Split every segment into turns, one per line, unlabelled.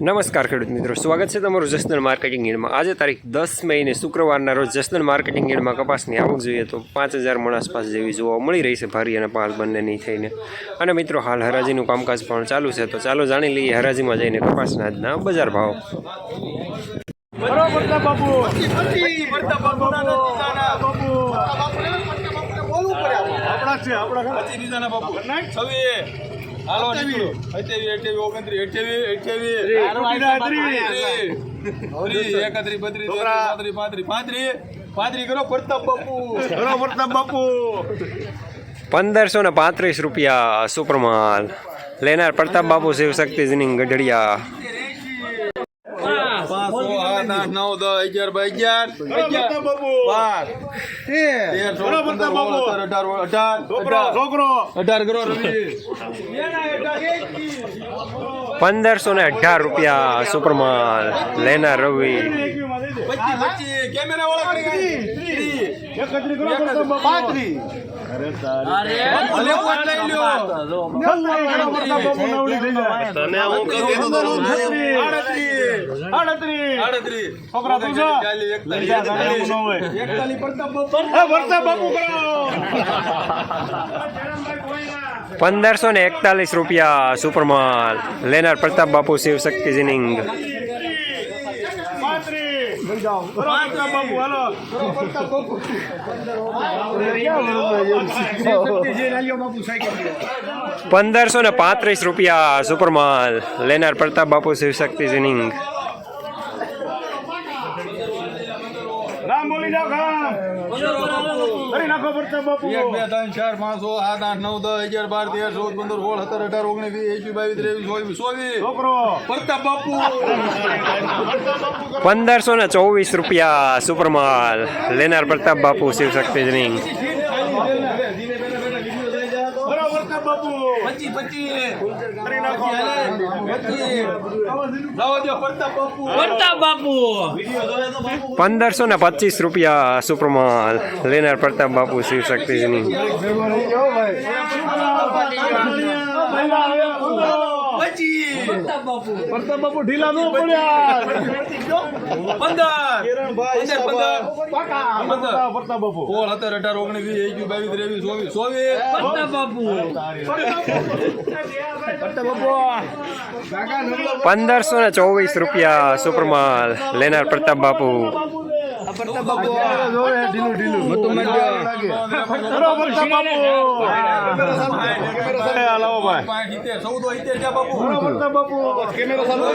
નમસ્કાર ખેડૂત મિત્રો સ્વાગત છે તમારું જસનલ માર્કેટિંગ યાર્ડમાં આજે તારીખ દસ મેને શુક્રવારના રોજ જસનલ માર્કેટિંગ યાર્ડમાં કપાસની આવક જોઈએ તો પાંચ હજાર મણ આસપાસ જેવી જોવા મળી રહી છે ભારી અને પાલ બંનેની થઈને. અને મિત્રો હાલ હરાજીનું કામકાજ પણ ચાલુ છે તો ચાલો જાણી લઈએ હરાજીમાં જઈને કપાસના આજના બજાર ભાવ.
બરોબર આપણા છે. આપણા
બાપુ. હાલો નીકળો. અઠ્યાવીસ અઠ્યાવીસ ઓગણત્રીસ અઠ્યાવીસ અઠ્યાવીસ. એકત્રીસ બત્રીસ
છોકરા.
પાંત્રીસ. પાંત્રીસ. પાંત્રીસ કરો પ્રતાપ બાપુ.
બાપુ.
પંદરસો ને પાંત્રીસ રૂપિયા સુપરમાલ લેનાર પ્રતાપ બાબુ શિવશક્તિજીની ગઢડિયા.
પાંચ આઠ નવ દસ અગિયાર બાર અગિયાર બાર તેર સોળ પંદર સોળ સત્તર અઢાર અઢાર અઢાર
છોકરો
અઢાર કરો
પંદરસો. ને અઢાર રૂપિયા સુપરમાલ લેના રવિ
કેમેરા વાળા તને હું
પંદરસો ને એકતાલીસ રૂપિયા સુપરમાલ. લેનાર પ્રતાપ બાપુ શિવશક્તિજીની
પાંત્રીસ. બરોબર. બાપુ હાલો.
પંદરસો ને પાંત્રીસ રૂપિયા સુપરમાલ લેનાર પ્રતાપ બાપુ શિવશક્તિજીની
રામ બોલી જાઓ રામ કરી નાખો વરસાદ બાપુ.
એક બે ત્રણ ચાર પાંચ છ સાત આઠ નવ દસ અગિયાર બાર તેર ચૌદ પંદર સોળ સત્તર અઢાર ઓગણીસ વીસ એકવીસ બાવીસ ત્રેવીસ ચોવીસ ચોવીસ.
છોકરો.
પ્રતાપ બાપુ.
પંદરસો ને ચોવીસ રૂપિયા સુપરમાલ. લેનાર પ્રતાપ બાપુ શિવશક્તિજીની
બરોબર
પંદરસો ને પચીસ રૂપિયા સુપ્રમાલ લેનાર પ્રતાપ બાપુ શિવશક્તિજીની.
પચીસ
પ્રતાપ બાપુ ઢીલા નો પડ્યા
પંદર પંદર પંદર પંદર
પ્રતાપ બાપુ
સોળ સત્તર અઢાર ઓગણીસ વીસ એકવીસ બાવીસ ત્રેવીસ ચોવીસ ચોવીસ પ્રતાપ બાપુ
પંદરસો ને ચોવીસ રૂપિયા સુપરમાલ લેનાર પ્રતાપ બાપુ
છે બાપુ. ભાઈ. કેમેરો ચાલુ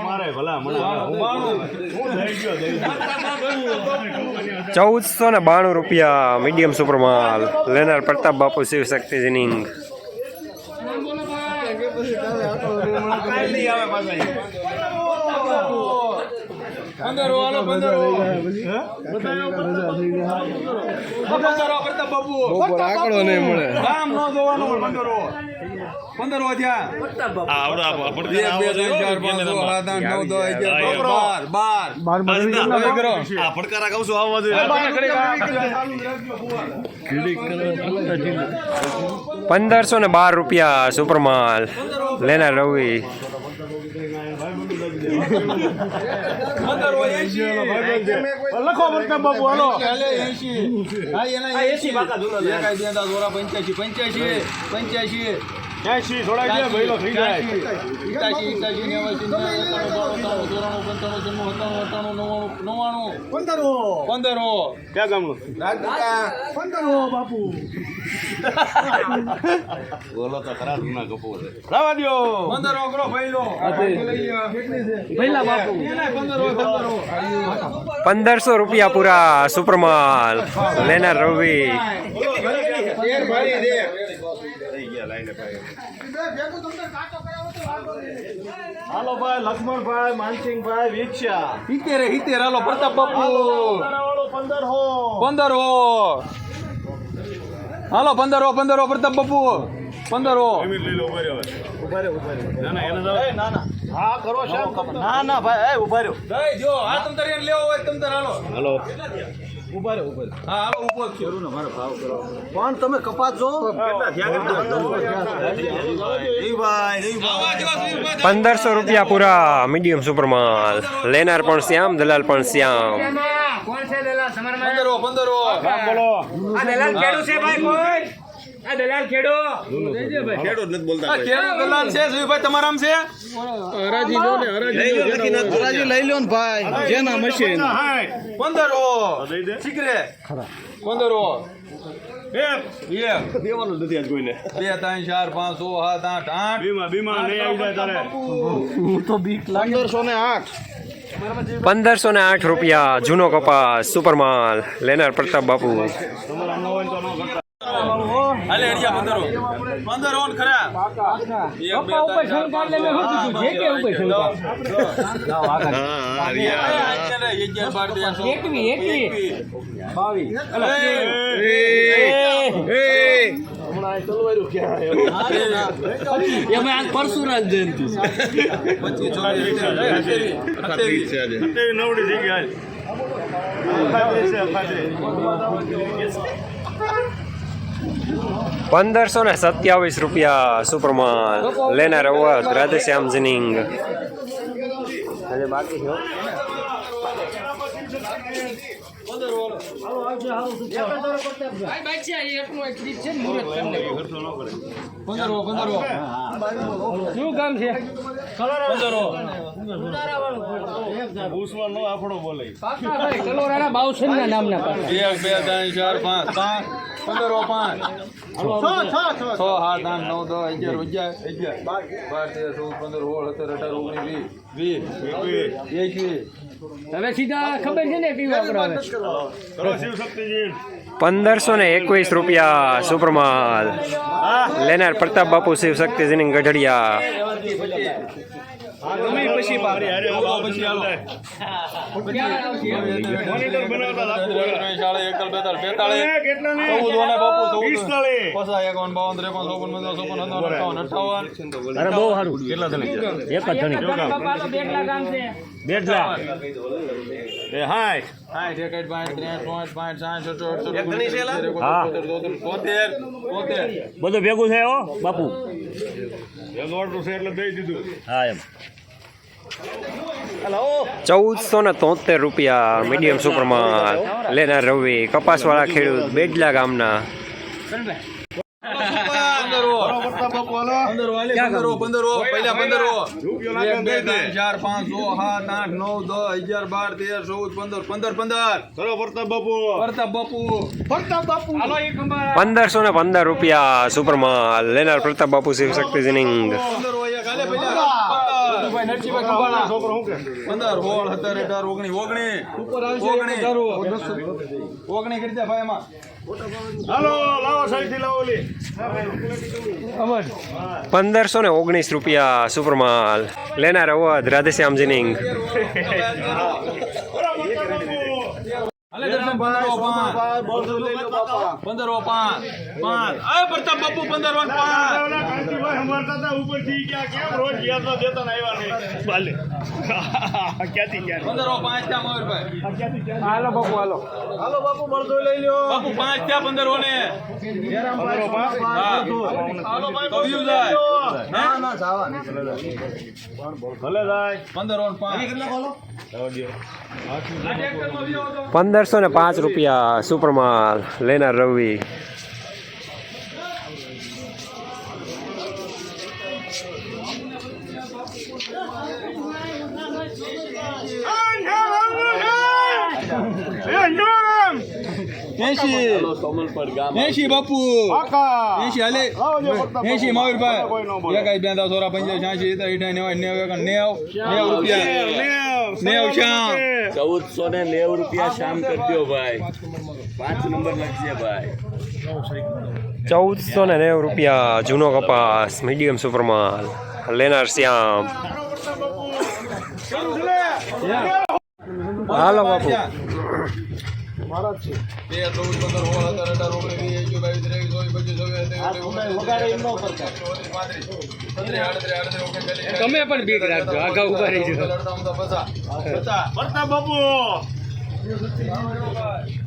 મારે ભલા મને હું થઈ ગયો
ચૌદસો ને બાણું રૂપિયા મીડિયમ સુપરમાલ લેનાર પ્રતાપ બાપુ શિવશક્તિજીની
પંદર હાલો પંદર પંદર પ્રતાપ બાપુ આંકડો નહીં મળે. નામ ન જોવાનું પંદર પંદર
પંદરસો ને બાર રૂપિયા સુપરમાલ લેના રવિ.
લખો પ્રતાપ બાપુ હાલો
એસી ઓરા પંચ્યાસી પંચ્યાસી પંચ્યાસી.
ક્યાંસી થોડા ભઈલો થઈ જાય
એકાશી એકાશી નેવાસી એકાણું બાણું પંચાણું છન્નું સત્તાણું અઠ્ઠાણું નવ્વાણું નવ્વાણું
પંદરો
પંદરો
ક્યાં ગામનું પંદરો બાપુ બોલો તો ખરા જૂના કપૂર લાવા દ્યો
પંદરો કરો ભઈલો
પહેલા બાપુ
પંદરો પંદરો
પંદરસો રૂપિયા પૂરા સુપરમાલ લેનાર રવિ
હાલો ભાઈ લક્ષ્મણભાઈ માનસિંહભાઈ વિક્ષા
હિતેર હિતેર. હાલો પ્રતાપ બાપુ.
હો પંદર હો.
પંદરો હાલો પંદર હો પ્રતાપ બાપુ. પંદરો
હા. કરો સાહેબ ના ના ભાઈ ઊભા રહ્યો.
જો આ તમ તારે લેવો હોય તમ તારે હાલો.
હલો.
હા હાલો ઊભો જ છે.
પણ તમે કપાત જો.
પંદરસો રૂપિયા પૂરા મીડિયમ સુપર માલ લેનાર પણ શ્યામ દલાલ પણ શ્યામ.
પંદરો પંદરો
બોલો.
આ ખેડૂત દલાલ છે સુભાઈ તમારામ છે?
હરાજી લઈ લો ને ભાઈ. જેના મશીન.
પંદરો
દઈ દે
શીખરે. પંદરો એક
દેવાનું નથી આજ કોઈને.
બે ત્રણ ચાર પાંચ છ સાત આઠ આઠ.
બીમા બીમા નહીં આવી જાય તારે.
પંદરસો ને આઠ.
પંદરસો ને આઠ રૂપિયા જૂનો કપાસ સુપરમાલ લેનાર પ્રતાપ બાપુ.
ન
હાલે હરિયા પંદરો પંદરો ને ખરા. એક બે ત્રણ ચાર પાંચ છ સાત આઠ એકવી એકવી.
બાવી નવડી થઈ ગયા અખાત્રીસ છે. અખાત્રીસ
પંદરસો ને સત્યાવીસ રૂપિયા સુપરમાં લેનાર અવાજ. રાધેશ્યામ જનિંગ
આપણો બોલે
એક બે ત્રણ ચાર પાંચ પાંચ. પંદરો પાંચ. છ સાત આઠ નવ દસ અગિયાર અગિયાર અગિયાર. બાર તેર ચૌદ પંદર સોળ સત્તર અઢાર ઓગણીસ વીસ. વીસ. એકવીસ.
હવે સીધા ખબર છે ને કેવી વાપરાવે
પંદરસો ને એકવીસ રૂપિયા સુપરમાલ. લેનાર પ્રતાપ બાપુ શિવ શક્તિજીની જનિંગ ગઢડિયા
પછી
પછી હાલો.
મોનિટર બનાવતા લાગુ
શાળા એકલ બેતાળ બેતાળીસ ચૌદ ઓને બાપુ ચૌદ. પચાસ એકાવન બાવન ત્રેપન ચોપન અઠાવન અઠાવન
અરે બહુ સારું. કેટલા જણ? એક જ જણ.
બેટલા ગામ છે
બેઠલા. એ હાય.
સાઠ એકાઠ બાઠ ત્રેસઠ પાંચ પાંચ સાઠ તોતેર
બધું ભેગું થયો બાપુ. અડધું છે એટલે દઈ દીધું. હા એમ.
ચૌદસો ને તોતેર રૂપિયા મીડિયમ સુપરમાં લેનાર રવિ કપાસવાળા ખેડૂત બેડલા ગામના.
ચાર પાંચ છ સાત આઠ નવ દસ અગિયાર બાર તેર ચૌદ પંદર પંદર પંદર.
ચલો પ્રતાપ બાપુ.
પ્રતાપ બાપુ.
પંદરસો ને પંદર રૂપિયા સુપરમાલ લેનાર પ્રતાપ બાપુ શિવ શક્તિ જનિંગ
પંદર હોય એક હાલે પહેલા પંદર નરસિંહભાઈ ખંભાળા.
છોકરો શું કે
પંદર સોળ સત્તર અઢાર ઓગણીસ ઓગણીસ ઓગણીસ ઓગણીસ કરી દે ભાઈ એમાં.
હાલો લાવો સાઈડથી લાવો ઓલી
પંદરસો ને ઓગણીસ રૂપિયા સુપરમાલ. લેનાર અવધ રાધેશ્યામ જનિંગ
પંદરો પાંચ. પંદરો પાંચ. અરે પ્રતાપ બાપુ પંદર વાન પાંચ.
ઉપરથી ક્યાં કેમ રોજ ન દેતા ને આવ્યા નહીં. બાલે. ક્યાંથી ક્યાં
પંદરો પાંચ ત્યાં મયુરભાઈ.
હાલો બાપુ હાલો.
હાલો બાપુ મળતો લઈ લ્યો.
બાપુ પાંચ થયા પંદરો ને
હાલો ભાઈ
view જાય.
ના
પંદરસો ને પાંચ રૂપિયા સુપરમાલ લેનાર રવિ.
એસી એસી બાપુ એસી હાલે એસી મયુરભાઈ એકાઈ બે દસ સોરા પંચાસ છ્યાસી સિત્તેર અઠાઈ નેવ નેવ નેવ નેવ રૂપિયા. નેવ શ્યામ.
ચૌદસો ને નેવું રૂપિયા શામ કરી દો ભાઈ. પાંચ નંબર લખજે ભાઈ.
ચૌદસો ને નેવું રૂપિયા જૂનો કપાસ મીડિયમ સુપરમાલ લેનાર શ્યામ. હાલો બાપુ.
બે ચૌદ પંદર સોળ સત્તર અઢાર ઓગણીસ વીસ બાવીસ ત્રેવીસ ચોવીસ પચીસ
તમે પણ બીક રાખજો આગા ઊભા રહી જાઓ.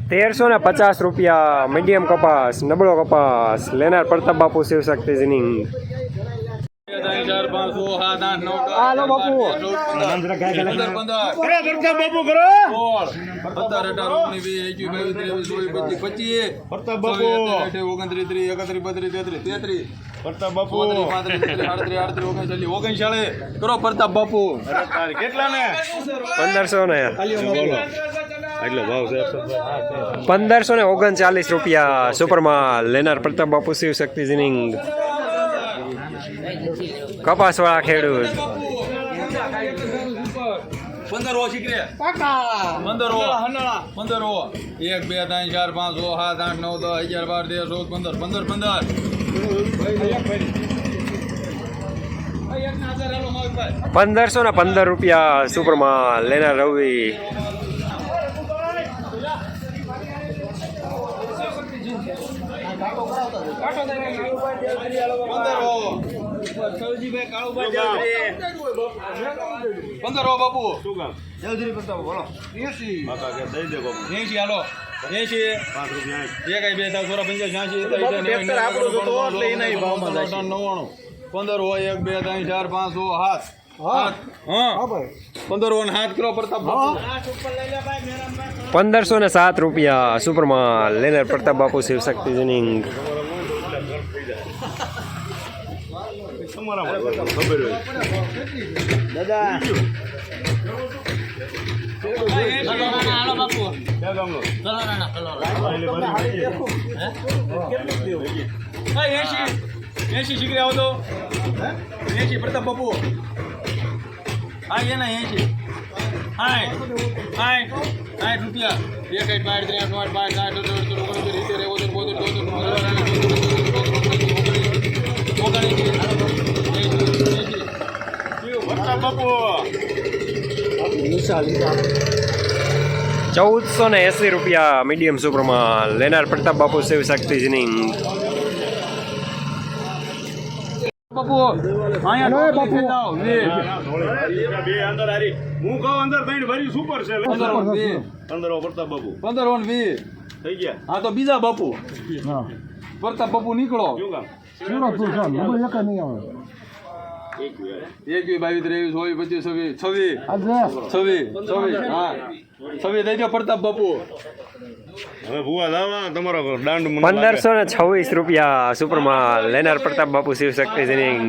તેરસો ને પચાસ રૂપિયા મીડિયમ કપાસ નબળો કપાસ લેનાર પ્રતાપ બાપુ શિવશક્તિ
છ
કરો પ્રતાપ બાપુ કરો
સત્તર અઢાર ઓગણીસ બાવીસ ત્રેવીસ ચોવીસ પચીસ પચીસ
બાપુ.
ઓગણત્રીસ ત્રીસ એકત્રીસ બત્રીસ તેત્રીસ તેત્રીસ
પ્રતાપ બાપુ
ઓગણચાલીસ કરો પ્રતાપ બાપુ
કેટલા ને
પંદરસો ને પંદરસો ને ઓગણચાલીસ રૂપિયા સુપરમાલ લેનાર પ્રતાપ બાપુ શિવ શિવશક્તિ જીનિંગ કપાસવાળા ખેડૂત.
પંદર ઓ શીખરે. પંદર ઓ. પંદર ઓ. એક બે ત્રણ ચાર પાંચ સાત આઠ નવ દસ અગિયાર બાર તેર ચૌદ પંદર. પંદર પંદર.
પંદરસો ને પંદર રૂપિયા સુપરમાલ લેનાર રવિ.
પંદર પંદર ઓ બાપુ.
શું કામ
એસી
કાકા કે દઈ દે બાપુ.
એસી હાલો. એસી
પાંચ રૂપિયા
બે પંચાસ નવ્વાણું. પંદર હોય એક બે ત્રણ ચાર પાંચ સો હાથ સાત. હા. પંદર ને સાત કિલો પ્રતાપ
પંદરસો ને સાત રૂપિયા સુપરમાલ લેનર પ્રતાપ બાપુ શિવશક્તિ જીનિંગ
હા, એસી શીખરે આવો તો એસી પ્રતાપ બાપુ હા એના એસી હાય હાય હાય રૂપિયા એક આઠ બાર ત્રણ આઠ આઠ બાર ઓગણત્રીસ સિત્તેર એકોતેર બોતેર ચોતેર
પ્રતાપ બાપુ
ચૌદસો ને એસી રૂપિયા મીડિયમ સુપરમાં લેનાર પ્રતાપ બાપુ શિવ શક્તિજીની
બાપુ અહીંયા બાપુ.
બે અંદર હારી હું કહું અંદર ત્રણ ભરી સુપર છે.
પંદર ઓન વીસ
અંદર આવો પ્રતાપ બાપુ.
પંદર ઓન વીસ
થઈ ગયા.
હા તો બીજા બાપુ. પ્રતાપ બાપુ નીકળો.
શું કામ? એક મિનિટ.
એકવીસ બાવીસ ત્રેવીસ ચોવીસ પચીસ છવ્વીસ છવ્વીસ છવ્વીસ છવ્વીસ હા. છવ્વીસ દેજો પ્રતાપ બાપુ.
હવે ભુવા લાવા તમારો દાંડ.
પંદરસો ને છવ્વીસ રૂપિયા સુપરમાં લેનાર પ્રતાપ બાપુ શિવશક્તિ જીનિંગ